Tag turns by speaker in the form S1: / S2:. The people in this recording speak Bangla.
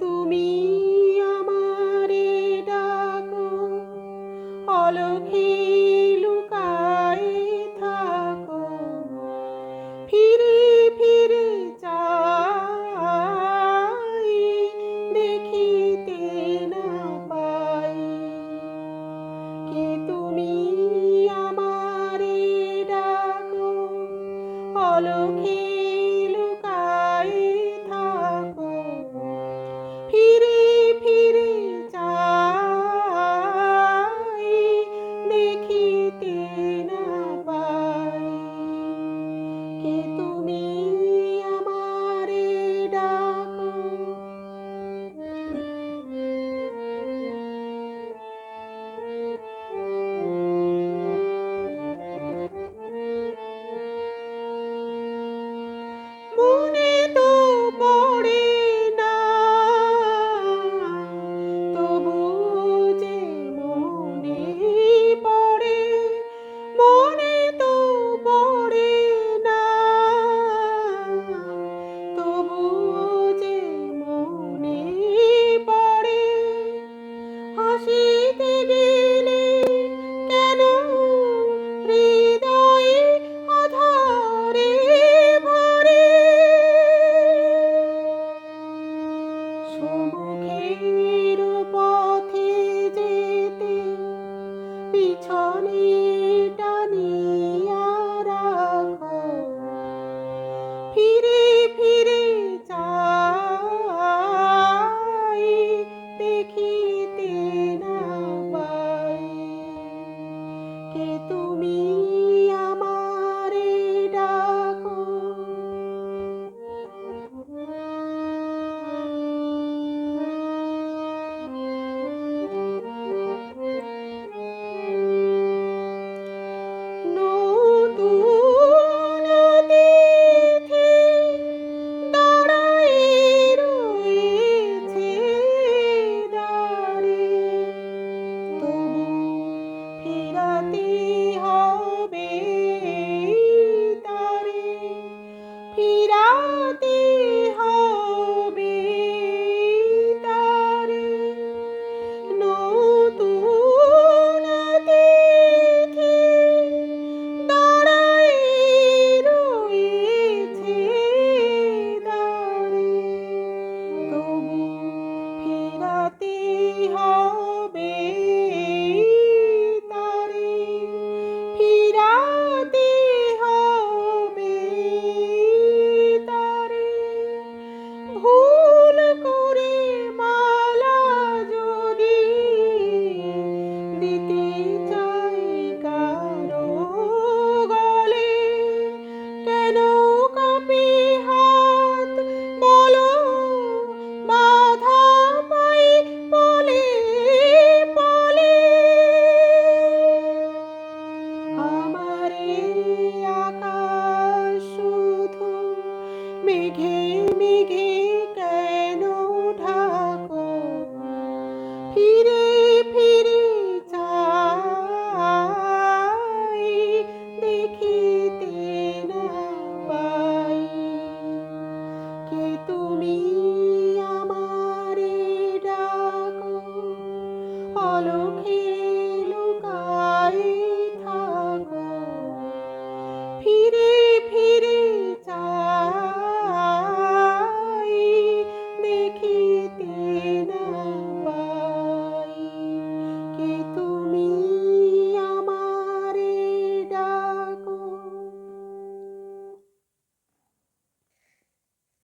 S1: তুমি আমারে ডাকো অলক্ষী লুকাই থাকো। ফিরে ফিরে চাই, দেখিতে না পাই। কি তুমি আমারে ডাকো অলক্ষী সুমুখের পথে যেতে পিছনে টানিয়া রাখো। ফিরে ফিরে চাই দেখি